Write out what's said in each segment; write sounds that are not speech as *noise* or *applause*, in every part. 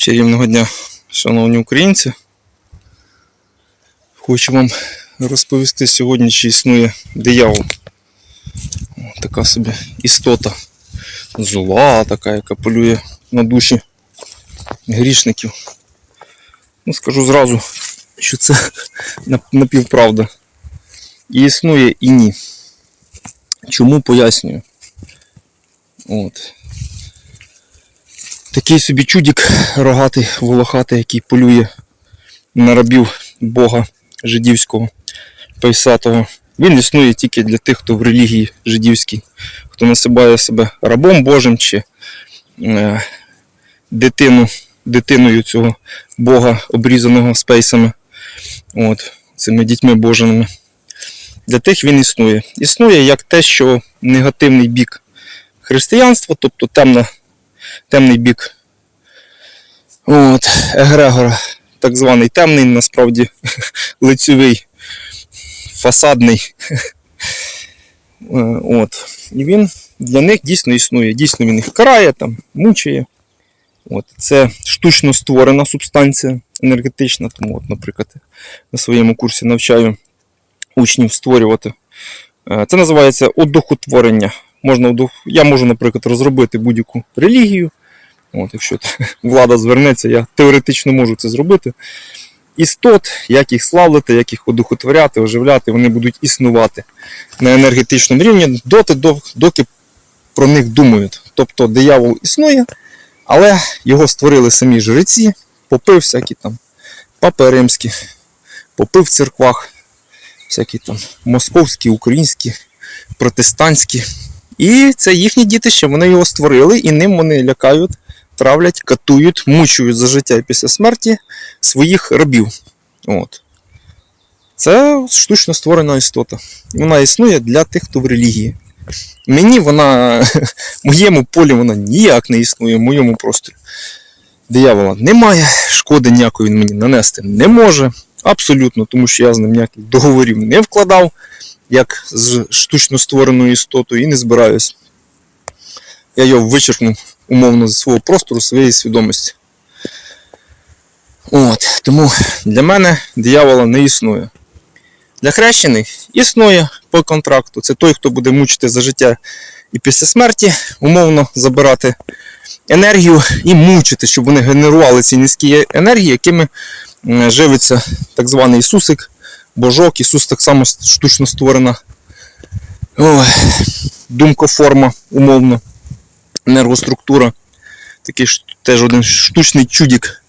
Чарівного дня, шановні українці. Хочу вам розповісти сьогодні, чи існує диявол. Така собі істота зла, така, яка полює на душі грішників. Ну, скажу зразу, що це *laughs* напівправда. І існує, і ні. Чому пояснюю? От. Такий собі чудік рогатий, волохатий, який полює на рабів Бога жидівського, пейсатого. Він існує тільки для тих, хто в релігії жидівській, хто насибає себе рабом Божим чи е, дитину, дитиною цього Бога, обрізаного спейсами, от, цими дітьми Божими. Для тих він існує. Існує як те, що негативний бік християнства, тобто темна темний бік от, Егрегора, так званий темний, насправді *laughs* лицьовий, фасадний. *laughs* От. І він для них дійсно існує. Дійсно він їх карає, там, мучає. От. Це штучно створена субстанція енергетична. Тому, от, наприклад, на своєму курсі навчаю учнів створювати. Е, Це називається одухотворення можна я можу, наприклад, розробити будь-яку релігію. От, якщо *laughs* влада звернеться, я теоретично можу це зробити. Істот, як їх славити, як їх одухотворяти, оживляти, вони будуть існувати на енергетичному рівні доти, доки про них думають. Тобто диявол існує, але його створили самі жреці, попи всякі там папи римські, попи в церквах, всякі там московські, українські, протестантські. І це їхні дітище, вони його створили, і ним вони лякають, травлять, катують, мучують за життя і після смерті своїх рабів. От. Це штучно створена істота. Вона існує для тих, хто в релігії. Мені вона, *laughs* моєму полі вона ніяк не існує, в моєму просторі. Диявола немає, шкоди ніякої він мені нанести не може. Абсолютно, тому що я з ним ніяких договорів не вкладав як з штучно створеною істотою, і не збираюсь. Я його вичерпнув умовно зі свого простору, своєї свідомості. От, тому для мене диявола не існує. Для хрещених існує по контракту. Це той, хто буде мучити за життя і після смерті, умовно забирати енергію і мучити, щоб вони генерували ці низькі енергії, якими живиться так званий Ісусик, Божок. Ісус так само штучно створена ой, думкоформа, умовно, енергоструктура. Такий теж один штучний чудік.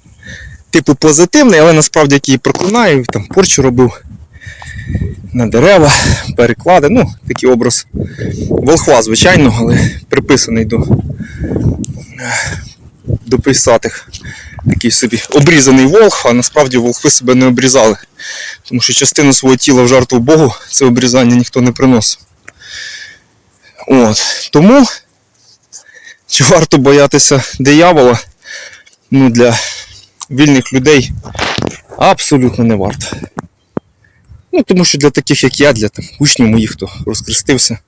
Типу позитивний, але насправді який проклинаю, там порчу робив на дерева, переклади. Ну, такий образ волхва, звичайно, але приписаний до, до писатих. Такий собі обрізаний волх, а насправді волхви себе не обрізали. Тому що частину свого тіла в жертву Богу це обрізання ніхто не приносив. От. Тому чи варто боятися диявола? Ну, для вільних людей абсолютно не варто. Ну, тому що для таких, як я, для там, учнів моїх, хто розкрестився,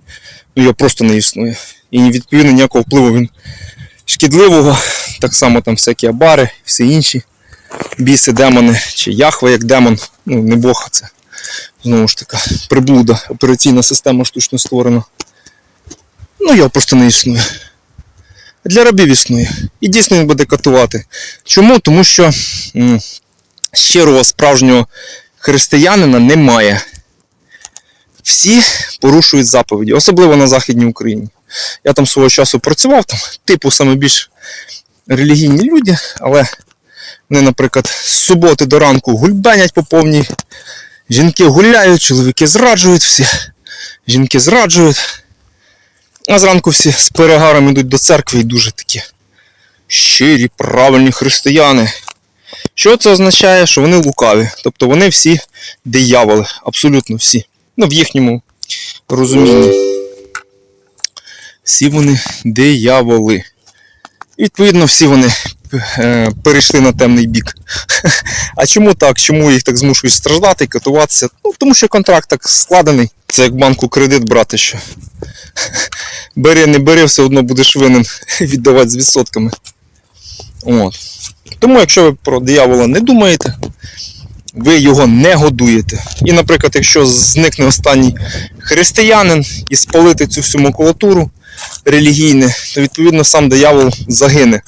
ну його просто не існує. І відповідно ніякого впливу він шкідливого, так само там всякі абари, всі інші біси, демони, чи Яхва як демон, ну не Бог, а це знову ж така приблуда, операційна система штучно створена. Ну, його просто не існує. Для рабів існує. І дійсно він буде катувати. Чому? Тому що щирого справжнього християнина немає. Всі порушують заповіді, особливо на Західній Україні. Я там свого часу працював, там, типу саме більш релігійні люди, але вони, наприклад, з суботи до ранку гульбенять по повній. Жінки гуляють, чоловіки зраджують всі. Жінки зраджують. А зранку всі з перегаром йдуть до церкви і дуже такі щирі, правильні християни. Що це означає? Що вони лукаві. Тобто вони всі дияволи, абсолютно всі. Ну, в їхньому розумінні. Всі вони дияволи. Відповідно, всі вони е, перейшли на темний бік. *laughs* А чому так? Чому їх так змушують страждати, катуватися? Ну, тому що контракт так складений. Це як банку кредит брати, що бери, не бери, все одно будеш винен *laughs* віддавати з відсотками. От. Тому, якщо ви про диявола не думаєте, ви його не годуєте. І, наприклад, якщо зникне останній християнин і спалити цю всю макулатуру релігійне, то відповідно сам диявол загине.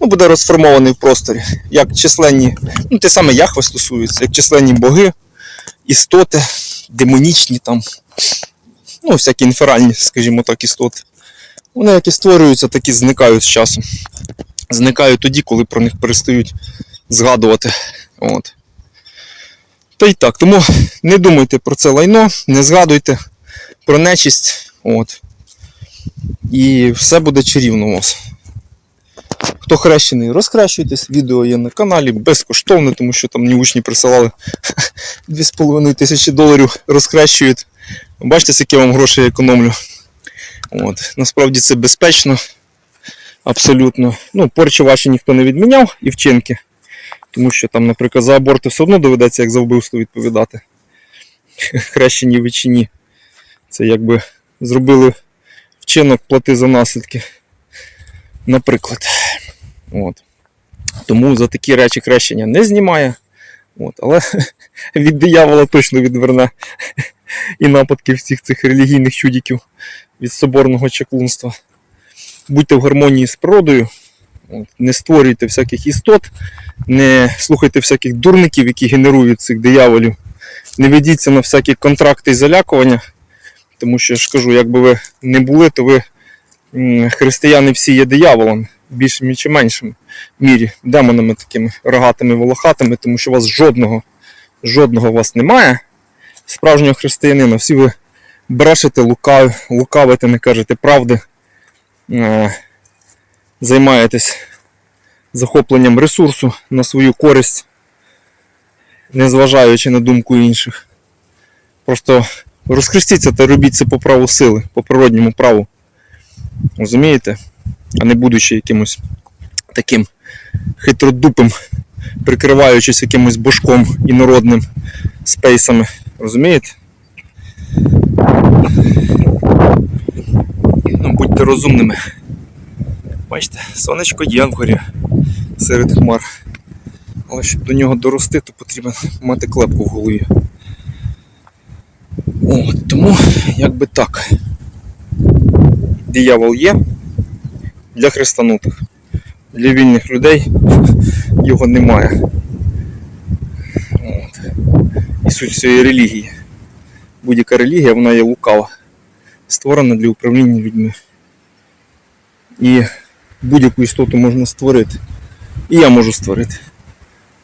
Ну, буде розформований в просторі, як численні, ну те саме Яхве стосується, як численні боги, істоти, демонічні там, ну, всякі інферальні, скажімо так, істоти. Вони як і створюються, так і зникають з часом. Зникають тоді, коли про них перестають згадувати. От. Та й так, тому не думайте про це лайно, не згадуйте про нечисть. От. І все буде чарівно у вас. Хто хрещений, розхрещуйтесь. Відео є на каналі безкоштовне, тому що там мені учні присилали *laughs* 2,5 тисячі доларів розхрещують. Бачите, скільки я вам грошей економлю. От. Насправді це безпечно. Абсолютно. Ну, порчі ваші ніхто не відміняв і вчинки. Тому що там, наприклад, за аборти все одно доведеться як за вбивство відповідати. *laughs* Хрещені ви чи ні. Це якби зробили вчинок плати за наслідки. Наприклад. От. Тому за такі речі хрещення не знімає. От. Але *laughs* від диявола точно відверне *laughs* і нападки всіх цих релігійних чудіків від соборного чаклунства. Будьте в гармонії з природою, от. не створюйте всяких істот, не слухайте всяких дурників, які генерують цих дияволів. Не ведіться на всякі контракти і залякування, тому що я ж кажу, якби ви не були, то ви християни всі є дияволами, більшими чи меншими мірі, демонами такими рогатими волохатими, тому що у вас жодного, жодного у вас немає. Справжнього християнина, всі ви брешете, лукав, лукавите, не кажете правди, е, займаєтесь захопленням ресурсу на свою користь, незважаючи на думку інших. Просто розхрестіться та робіть це по праву сили, по природньому праву. Розумієте? А не будучи якимось таким хитродупим, прикриваючись якимось божком інородним спейсами. Розумієте? Ну, будьте розумними. Бачите, сонечко є вгорі серед хмар. Але щоб до нього дорости, то потрібно мати клепку в голові. О, тому якби так. Диявол є для хрестанутих. Для вільних людей *laughs* його немає. От. І суть всієї релігії. Будь-яка релігія, вона є лукава, створена для управління людьми. І будь-яку істоту можна створити. І я можу створити.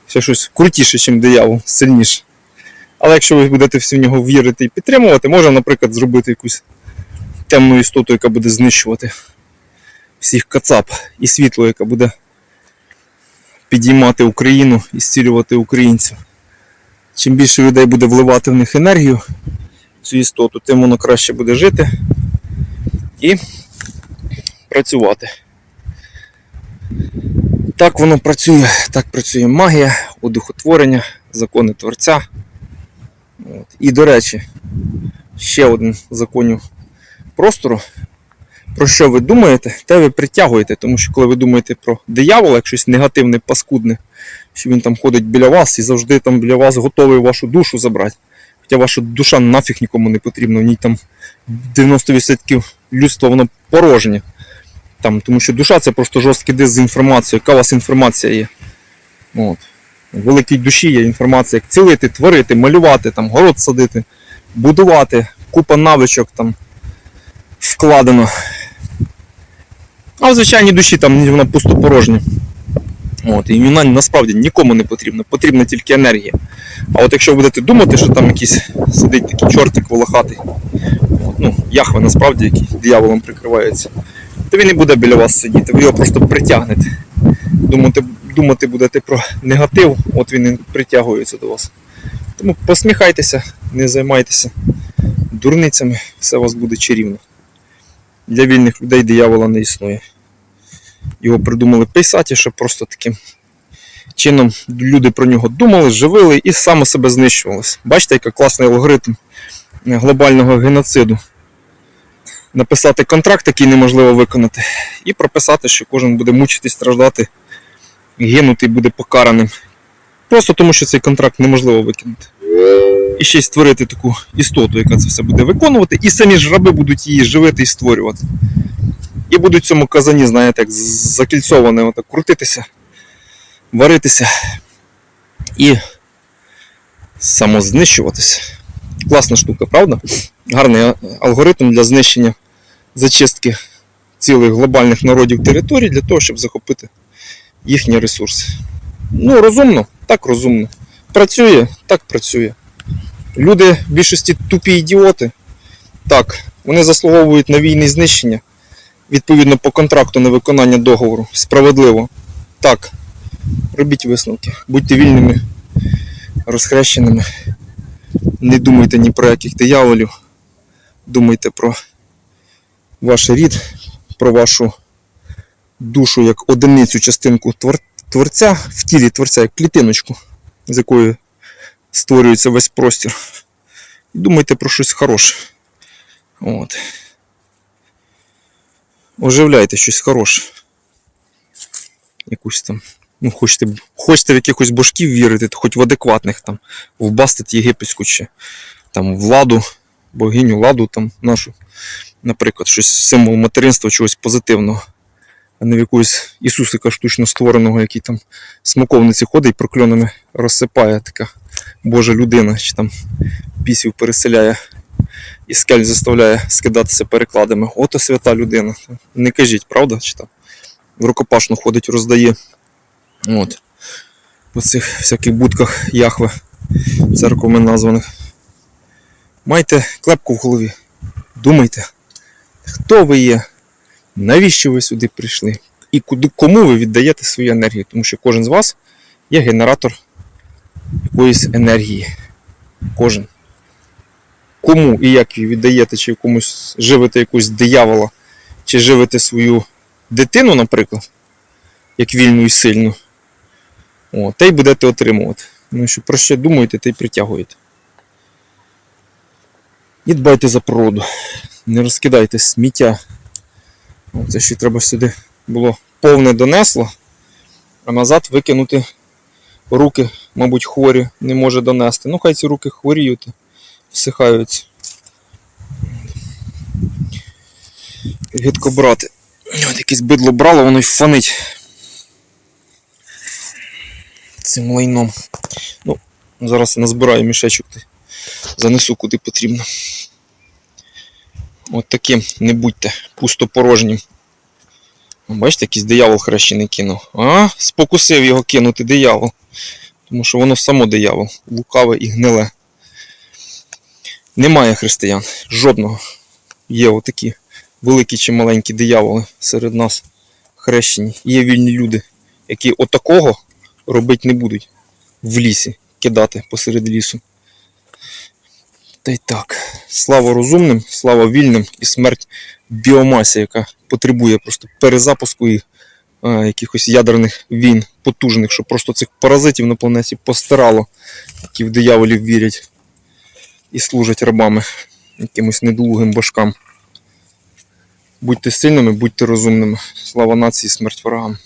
Ще щось крутіше, ніж диявол, сильніше. Але якщо ви будете всі в нього вірити і підтримувати, можна, наприклад, зробити якусь темну істоту, яка буде знищувати всіх кацап, і світло, яке буде підіймати Україну і зцілювати українців. Чим більше людей буде вливати в них енергію, цю істоту, тим воно краще буде жити і працювати. Так воно працює, так працює магія, одухотворення, закони творця. От. І, до речі, ще один законів простору. Про що ви думаєте, те ви притягуєте, тому що коли ви думаєте про диявола, як щось негативне, паскудне, що він там ходить біля вас і завжди там біля вас готовий вашу душу забрати. Хоча ваша душа нафіг нікому не потрібна, в ній там 90% людства воно порожнє. Там, тому що душа це просто жорсткий диск з інформацією, яка у вас інформація є. От. В великій душі є інформація, як цілити, творити, малювати, там, город садити, будувати, купа навичок там вкладено. А в звичайній душі там вона пустопорожня. От, і вона насправді нікому не потрібна, потрібна тільки енергія. А от якщо будете думати, що там якийсь сидить такий чортик волохатий, от, ну, яхве насправді, який дияволом прикривається, то він і буде біля вас сидіти, ви його просто притягнете. Думати, думати будете про негатив, от він і притягується до вас. Тому посміхайтеся, не займайтеся дурницями, все у вас буде чарівно. Для вільних людей диявола не існує. Його придумали писаті, щоб просто таким чином люди про нього думали, живили і саме себе знищувалися. Бачите, який класний алгоритм глобального геноциду. Написати контракт, який неможливо виконати, і прописати, що кожен буде мучитись, страждати гинути і буде покараним. Просто тому, що цей контракт неможливо викинути. І ще й створити таку істоту, яка це все буде виконувати, і самі ж раби будуть її живити і створювати. І будуть в цьому казані, знаєте, як закільцоване, отак крутитися, варитися і самознищуватися. Класна штука, правда? Гарний алгоритм для знищення зачистки цілих глобальних народів територій для того, щоб захопити їхні ресурси. Ну, розумно, так розумно. Працює, так працює. Люди в більшості тупі ідіоти. Так, вони заслуговують на війни знищення. Відповідно по контракту на виконання договору. Справедливо. Так. Робіть висновки. Будьте вільними, розхрещеними. Не думайте ні про яких дияволів. Думайте про ваш рід, про вашу душу як одиницю частинку твор- творця в тілі творця, як клітиночку, з якої створюється весь простір. Думайте про щось хороше. От. Оживляйте щось хороше. Якусь там. Ну, хочете, хочете в якихось божків вірити, то хоч в адекватних там, в Бастет єгипетську чи там ладу, богиню ладу там нашу, наприклад, щось символ материнства, чогось позитивного, а не в якогось Ісусика штучно створеного, який там смоковниці ходить прокльонами розсипає така Божа людина, чи там пісів переселяє і скель заставляє скидатися перекладами. Ото свята людина. Не кажіть, правда? Чи там в рукопашну ходить, роздає. От. По цих всяких будках Яхве, церквами названих. Майте клепку в голові. Думайте, хто ви є, навіщо ви сюди прийшли, і куди, кому ви віддаєте свою енергію, тому що кожен з вас є генератор якоїсь енергії. Кожен. Кому і як її віддаєте, чи комусь живете якусь диявола, чи живете свою дитину, наприклад, як вільну і сильну, о, те й будете отримувати. Ну, що про що думаєте, те й притягуєте. І дбайте за природу. Не розкидайте сміття. Це ще треба сюди було повне донесло, а назад викинути руки, мабуть, хворі не може донести. Ну, хай ці руки хворіють, всихаються. Гидко брати. От якесь бидло брало, воно й фанить. Цим лайном. Ну, зараз я назбираю мішечок, занесу куди потрібно. От таким не будьте пустопорожнім. Бачите, якийсь диявол хрещений кинув. А, спокусив його кинути диявол. Тому що воно само диявол, лукаве і гниле. Немає християн. Жодного. Є отакі великі чи маленькі дияволи серед нас хрещені. Є вільні люди, які отакого робити не будуть в лісі, кидати посеред лісу. Та й так. Слава розумним, слава вільним і смерть біомасі, яка потребує просто перезапуску і а, якихось ядерних війн потужних, щоб просто цих паразитів на планеті постирало, які в дияволів вірять і служать рабами якимось недолугим башкам. Будьте сильними, будьте розумними. Слава нації, смерть ворогам.